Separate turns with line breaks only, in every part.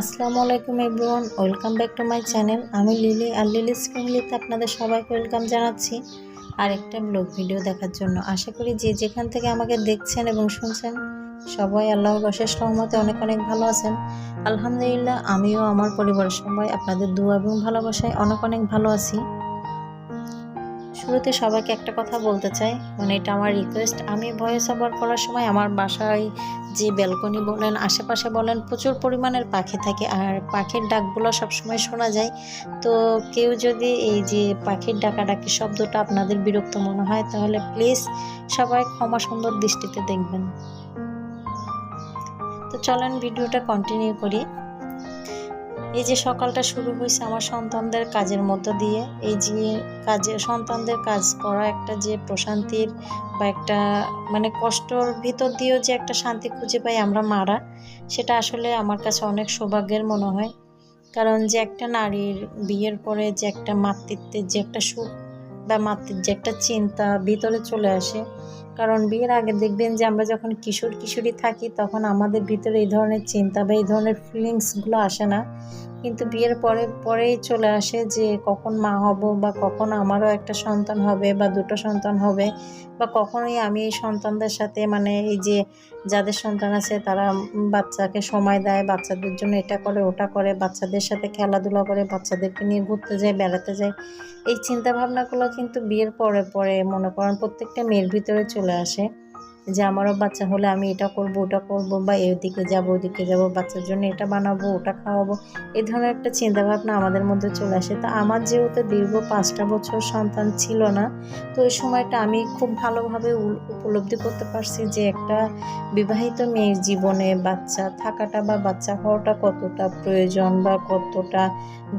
আসসালামু আলাইকুম everyone, welcome back to my channel. আমি লিলি আর লিলিস ফ্যামিলিতে আপনাদের সবাইকে ওয়েলকাম জানাচ্ছি আর একটা ব্লগ ভিডিও দেখার জন্য। আশা করি যে যেখান থেকে আমাকে দেখছেন এবং শুনছেন, সবাই আল্লাহর অশেষ সহমতে অনেক অনেক ভালো আছেন। আলহামদুলিল্লাহ, আমিও আমার পরিবারের সবাই আপনাদের দু এবং ভালোবাসায় অনেক অনেক ভালো আছি। শুরুতে সবাইকে একটা কথা বলতে চাই। মানে এটা আমার রিকোয়েস্ট আমি ভয়েস ওভার করার সময় আমার বাসায় যে ব্যালকনি বলেন, আশেপাশে বলেন, প্রচুর পরিমাণের পাখি থাকে। আর পাখির ডাকগুলো সবসময় শোনা যায়। তো কেউ যদি এই যে পাখির ডাকাডাকি শব্দটা আপনাদের বিরক্ত মনে হয়, তাহলে প্লিজ সবাই ক্ষমা সুন্দর দৃষ্টিতে দেখবেন। তো চলেন ভিডিওটা কন্টিনিউ করি। এই যে সকালটা শুরু হয়েছে আমার সন্তানদের কাজের মধ্য দিয়ে, এই যে কাজে, সন্তানদের কাজ করা একটা যে প্রশান্তির বা একটা মানে কষ্টর ভিতর দিয়েও যে একটা শান্তি খুঁজে পাই আমরা মারা, সেটা আসলে আমার কাছে অনেক সৌভাগ্যের মনে হয়। কারণ যে একটা নারীর বিয়ের পরে যে একটা মাতৃত্বের যে একটা সুখ বা মাতৃর যে একটা চিন্তা ভিতরে চলে আসে। কারণ বিয়ের আগে দেখবেন যে আমরা যখন কিশোর কিশোরী থাকি তখন আমাদের ভিতরে এই ধরনের চিন্তা বা এই ধরনের ফিলিংসগুলো আসে না। কিন্তু বিয়ের পরে, পরেই চলে আসে যে কখন মা হব বা কখন আমারও একটা সন্তান হবে বা দুটো সন্তান হবে বা কখনোই আমি এই সন্তানদের সাথে মানে এই যে যাদের সন্তান আছে তারা বাচ্চাকে সময় দেয়, বাচ্চাদের জন্য এটা করে, ওটা করে, বাচ্চাদের সাথে খেলাধুলা করে, বাচ্চাদেরকে নিয়ে ঘুরতে যায়, বেড়াতে যায়। এই চিন্তা ভাবনাগুলো কিন্তু বিয়ের পরে পরে মনে করেন প্রত্যেকটা মেয়ের ভিতরে চলে আসে। যে আমারও বাচ্চা হলে আমি এটা করব, ওটা করব বা এদিকে যাব, ওদিকে যাব, বাচ্চার জন্য এটা বানাবো, ওটা খাওয়াবো এই ধরনের একটা চিন্তাভাবনা আমাদের মধ্যে চলে আসে। তা আমার যেহেতু দীর্ঘ পাঁচটা বছর সন্তান ছিল না, তো ওই সময়টা আমি খুব ভালোভাবে উপলব্ধি করতে পারছি যে একটা বিবাহিত মেয়ের জীবনে বাচ্চা থাকাটা বা বাচ্চা হওয়াটা কতটা প্রয়োজন বা কতটা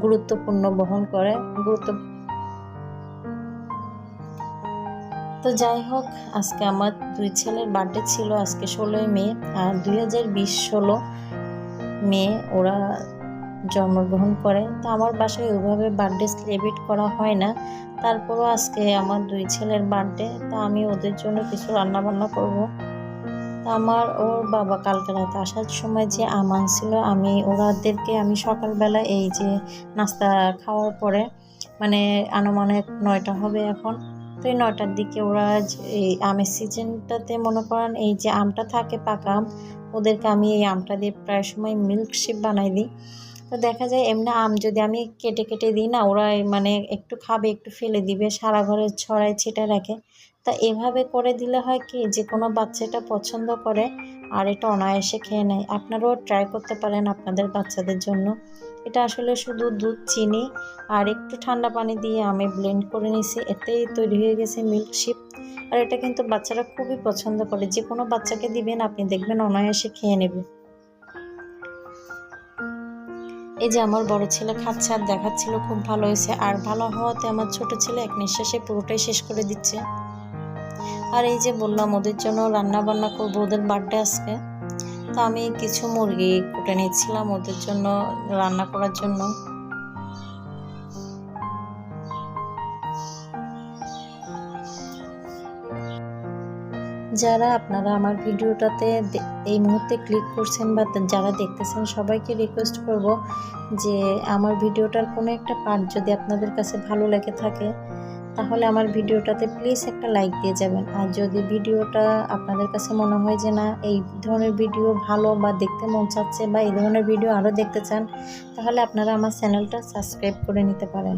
গুরুত্বপূর্ণ বহন করে, গুরুত্ব তো যাই হোক, আজকে আমার দুই ছেলের বার্থডে ছিল, আজকে ষোলোই মে, আর দুই হাজার বিশ ষোলো মে ওরা জন্মগ্রহণ করে। তো আমার বাসায় ওইভাবে বার্থডে সেলিব্রেট করা হয় না। তারপরও আজকে আমার দুই ছেলের বার্থডে তা আমি ওদের জন্য কিছু রান্না বান্না করব। তা আমার ওর বাবা কালকে রাতে আসার সময় যে আমান ছিল, আমি ওরাদেরকে আমি সকালবেলা এই যে নাস্তা খাওয়ার পরে মানে আনুমানিক নয়টা হবে এখন তো এই নয়টার দিকে ওরা এই আমের সিজনটাতে মনে করেন এই যে আমটা থাকে পাকা আম, ওদেরকে আমি এই আমটা দিয়ে প্রায় সময় মিল্ক শেপ বানাই দিই। তো দেখা যায় এমনি আম যদি আমি কেটে কেটে দিই না, ওরা মানে একটু খাবে, একটু ফেলে দিবে, সারা ঘরে ছড়ায় ছিটে রাখে। তা এভাবে করে দিলে হয় কি, যে কোনো বাচ্চাটা পছন্দ করে আর এটা অনায়াসে খেয়ে নেয়। আপনারাও ট্রাই করতে পারেন আপনাদের বাচ্চাদের জন্য। এটা আসলে শুধু দুধ, চিনি আর একটু ঠান্ডা পানি দিয়ে আমি ব্লেন্ড করে নিছি। এতেই তৈরি হয়ে গেছে মিল্কশিপ আর এটা কিন্তু বাচ্চারা খুবই পছন্দ করে। যে কোনো বাচ্চাকে দিবেন, আপনি দেখবেন অনায়াসে খেয়ে নেবে। এই যে আমার বড় ছেলে খাচ্ছে আর দেখাচ্ছিল খুব ভালো হয়েছে। আর ভালো হওয়াতে আমার ছোট ছেলে এক নিঃশ্বাসে পুরোটাই শেষ করে দিচ্ছে। আর এই যে বললাম, ওদের জন্য রান্না বান্না করব, ওদের বার্থডে আজকে। তো আমি কিছু মুরগি কুটে নিচ্ছিলাম ওদের জন্য, রান্না করার জন্য। যারা আপনারা আমার ভিডিওটাতে এই মুহূর্তে ক্লিক করছেন বা যারা দেখতেছেন, সবাইকে রিকোয়েস্ট করব যে আমার ভিডিওটার কোনো একটা পার্ট যদি আপনাদের কাছে ভালো লেগে থাকে তাহলে আমার ভিডিওটাতে প্লিজ একটা লাইক দিয়ে যাবেন। আর যদি ভিডিওটা আপনাদের কাছে মনে হয় যে না, এই ধরনের ভিডিও ভালো বা দেখতে মন চাচ্ছে বা এই ধরনের ভিডিও আরও দেখতে চান, তাহলে আপনারা আমার চ্যানেলটা সাবস্ক্রাইব করে নিতে পারেন।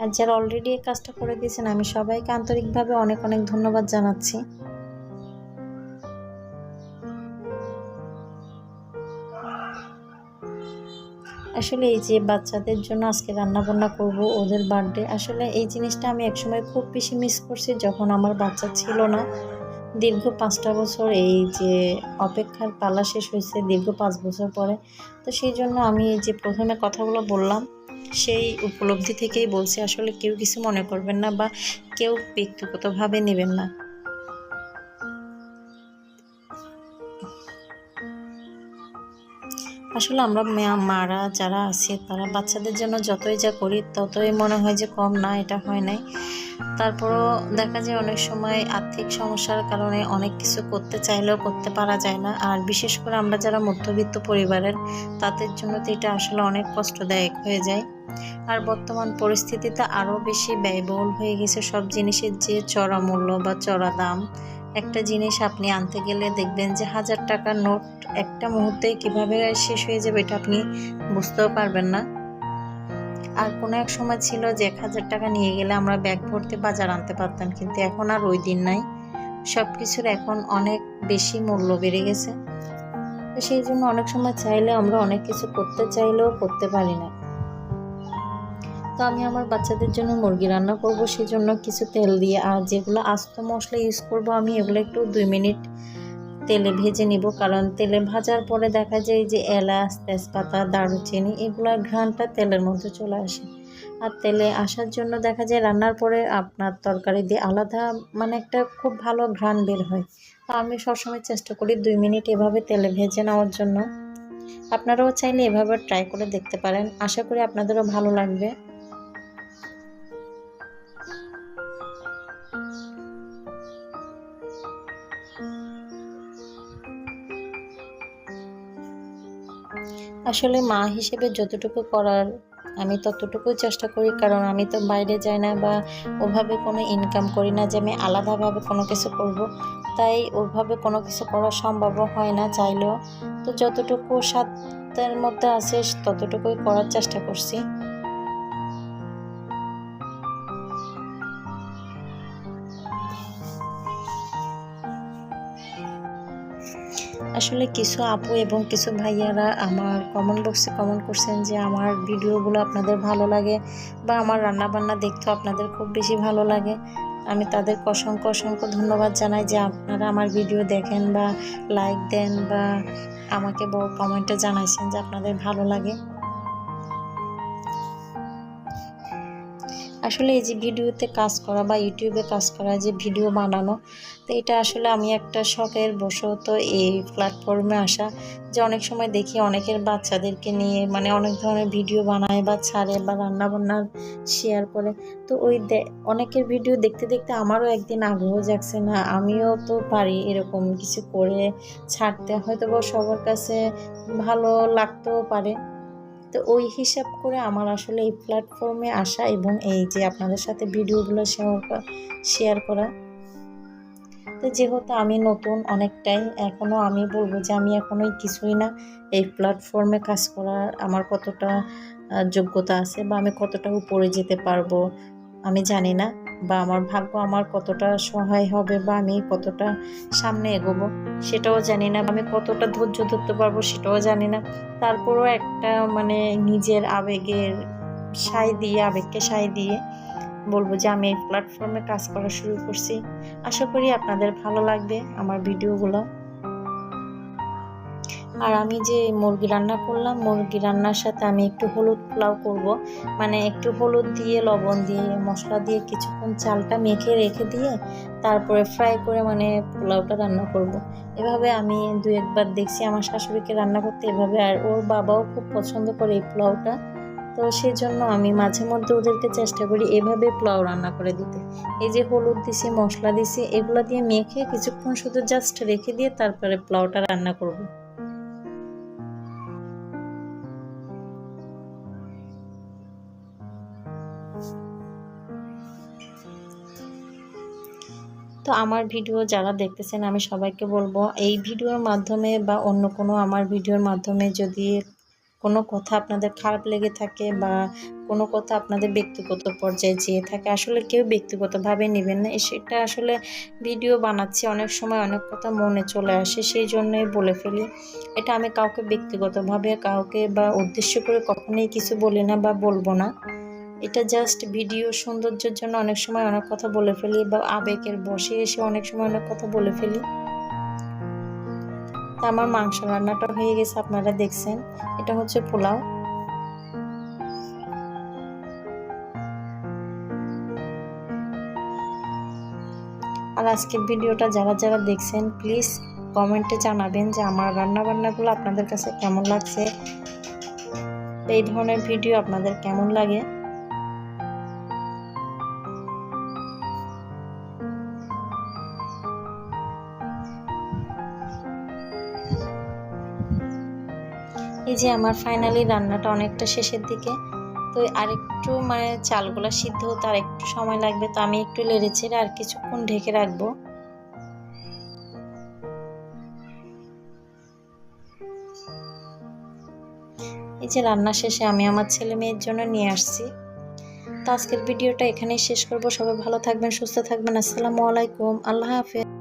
আর যারা অলরেডি এই কাজটা করে দিয়েছেন, আমি সবাইকে আন্তরিকভাবে অনেক অনেক ধন্যবাদ জানাচ্ছি। আসলে এই যে বাচ্চাদের জন্য আজকে রান্না বান্না করব, ওদের বার্থডে আসলে এই জিনিসটা আমি একসময় খুব বেশি মিস করছি যখন আমার বাচ্চা ছিল না। দীর্ঘ পাঁচটা বছর এই যে অপেক্ষার পালা শেষ হয়েছে, দীর্ঘ পাঁচ বছর পরে। তো সেই জন্য আমি এই যে প্রথমে কথাগুলো বললাম, সেই উপলব্ধি থেকেই বলছি, আসলে কেউ কিছু মনে করবেন না বা কেউ ব্যক্তিগতভাবে নেবেন না। আসলে আমরা মারা যারা আছি, তারা বাচ্চাদের জন্য যতই যা করি, ততই মনে হয় যে কম না, এটা হয় নাই। তারপরও দেখা যায় অনেক সময় আর্থিক সমস্যার কারণে অনেক কিছু করতে চাইলেও করতে পারা যায় না। আর বিশেষ করে আমরা যারা মধ্যবিত্ত পরিবারের, তাদের জন্য তো এটা আসলে অনেক কষ্টদায়ক হয়ে যায়। আর বর্তমান পরিস্থিতিতে আরও বেশি ব্যয়বহুল হয়ে গেছে সব জিনিসের যে চড়া মূল্য বা চড়া দাম। একটা জিনিস আপনি আনতে গেলে দেখবেন যে হাজার টাকার নোট একটা মুহূর্তে কীভাবে শেষ হয়ে যাবে এটা আপনি বুঝতেও পারবেন না। আর কোনো এক সময় ছিল যে এক হাজার টাকা নিয়ে গেলে আমরা ব্যাগ ভর্তি বাজার আনতে পারতাম, কিন্তু এখন আর ওই দিন নাই। সব কিছুর এখন অনেক বেশি মূল্য বেড়ে গেছে। তো সেই জন্য অনেক সময় চাইলে আমরা অনেক কিছু করতে চাইলেও করতে পারি না। তো আমি আমার বাচ্চাদের জন্য মুরগি রান্না করব সেই জন্য কিছু তেল দিয়ে, আর যেগুলো আস্ত মশলা ইউজ করব আমি, এগুলো একটু দুই মিনিট তেলে ভেজে নিব। কারণ তেলে ভাজার পরে দেখা যায় যে এলাচ, তেজপাতা, দারুচিনি, এগুলোর ঘ্রাণটা তেলের মধ্যে চলে আসে। আর তেলে আসার জন্য দেখা যায় রান্নার পরে আপনার তরকারি দিয়ে আলাদা মানে একটা খুব ভালো ঘ্রাণ বের হয়। তো আমি সবসময় চেষ্টা করি দুই মিনিট এভাবে তেলে ভেজে নেওয়ার জন্য। আপনারাও চাইলে এভাবে ট্রাই করে দেখতে পারেন। আশা করি আপনাদেরও ভালো লাগবে। আসলে মা হিসেবে যতটুকু করার আমি ততটুকুই চেষ্টা করি, কারণ আমি তো বাইরে যাই না বা ওভাবে কোনো ইনকাম করি না যে আমি আলাদাভাবে কোনো কিছু করব। তাই ওভাবে কোনো কিছু করা সম্ভব হয় না চাইলেও। তো যতটুকু সাধ্যের মধ্যে আছে ততটুকুই করার চেষ্টা করছি। আসলে কিছু আপু এবং কিছু ভাইয়ারা আমার কমেন্ট বক্সে কমেন্ট করছেন যে, আমার ভিডিওগুলো আপনাদের ভালো লাগে বা আমার রান্না বান্না দেখতেও আপনাদের খুব বেশি ভালো লাগে। আমি তাদেরকে অসংখ্য অসংখ্য ধন্যবাদ জানাই যে, আপনারা আমার ভিডিও দেখেন বা লাইক দেন বা আমাকে কমেন্টে জানাইছেন যে আপনাদের ভালো লাগে। আসলে এই যে ভিডিওতে কাজ করা বা ইউটিউবে কাজ করা যে ভিডিও বানানো, তো এটা আসলে আমি একটা শখের বশত এই প্ল্যাটফর্মে আসা যে অনেক সময় দেখি অনেকের বাচ্চাদেরকে নিয়ে মানে অনেক ধরনের ভিডিও বানায় বা ছাড়ে বা রান্না বান্নার শেয়ার করে। তো ওই অনেকের ভিডিও দেখতে দেখতে আমারও একদিন আগ্রহ জাগছে না, আমিও তো পারি এরকম কিছু করে ছাড়তে। হয়তো বা সবার কাছে ভালো লাগতেও পারে। তো ওই হিসাব করে আমার আসলে এই প্ল্যাটফর্মে আসা এবং এই যে আপনাদের সাথে ভিডিওগুলো শেয়ার করা তো যেহেতু আমি নতুন অনেকটাই এখনও আমি বলব যে আমি এখনোই কিছুই না এই প্ল্যাটফর্মে কাজ করার আমার কতটা যোগ্যতা আছে বা আমি কতটা উপরে যেতে পারব, আমি জানি না। বা আমার ভাগ্য আমার কতটা সহায় হবে বা আমি কতটা সামনে এগোবো, সেটাও জানি না। আমি কতটা ধৈর্য ধরতে পারব সেটাও জানি না। তারপরও একটা মানে নিজের আবেগের সাই দিয়ে, আবেগকে সাই দিয়ে বলব যে আমি এই প্ল্যাটফর্মে কাজ করা শুরু করছি। আশা করি আপনাদের ভালো লাগবে আমার ভিডিওগুলো আর আমি যে মুরগি রান্না করলাম, মুরগি রান্নার সাথে আমি একটু হলুদ পোলাও করব মানে একটু হলুদ দিয়ে, লবণ দিয়ে, মশলা দিয়ে কিছুক্ষণ চালটা মেখে রেখে দিয়ে তারপরে ফ্রাই করে মানে পোলাওটা রান্না করব। এভাবে আমি দু একবার দেখছি আমার শাশুড়িকে রান্না করতে এভাবে আর ওর বাবাও খুব পছন্দ করে এই পোলাওটা তো সেই জন্য আমি মাঝে মধ্যে ওদেরকে চেষ্টা করি এভাবে পোলাও রান্না করে দিতে এই যে হলুদ দিছি, মশলা দিছি, এগুলো দিয়ে মেখে কিছুক্ষণ শুধু জাস্ট রেখে দিয়ে তারপরে পোলাওটা রান্না করব। তো আমার ভিডিও যারা দেখতেছেন, আমি সবাইকে বলব, এই ভিডিওর মাধ্যমে বা অন্য কোনো আমার ভিডিওর মাধ্যমে যদি কোনো কথা আপনাদের খারাপ লেগে থাকে বা কোনো কথা আপনাদের ব্যক্তিগত পর্যায়ে যেয়ে থাকে, আসলে কেউ ব্যক্তিগতভাবে নেবেন না। সেটা আসলে ভিডিও বানাচ্ছি, অনেক সময় অনেক কথা মনে চলে আসে, সেই জন্যই বলে ফেলি। এটা আমি কাউকে ব্যক্তিগতভাবে, কাউকে বা উদ্দেশ্য করে কখনোই কিছু বলি না বা বলব না। এটা জাস্ট ভিডিও সৌন্দর্যের জন্য অনেক সময় অনেক কথা বলে ফেলি বা আবেগের বসে এসে অনেক সময় অনেক কথা বলে ফেলি। তা আমার মাংস রান্নাটা হয়ে গেছে, আপনারা দেখছেন। এটা হচ্ছে পোলাও। আর আজকের ভিডিওটা যারা যারা দেখছেন প্লিজ কমেন্টে জানাবেন যে আমার রান্না বান্নাগুলো আপনাদের কাছে কেমন লাগছে। এই ধরনের ভিডিও আপনাদের কেমন লাগে? যে আমার ফাইনালি রান্নাটা অনেকটা শেষের দিকে। তো আরেকটু মানে চালগুলো সিদ্ধ হতে আর একটু সময় লাগবে, তো আমি একটু লেড়ে ছেড়ে আর কিছুক্ষণ ঢেকে রাখব। এই যে রান্না শেষে আমি আমার ছেলে মেয়ের জন্য নিয়ে আসছি। তো আজকের ভিডিওটা এখানেই শেষ করব। সবাই ভালো থাকবেন, সুস্থ থাকবেন। আসসালামু আলাইকুম। আল্লাহ হাফেজ।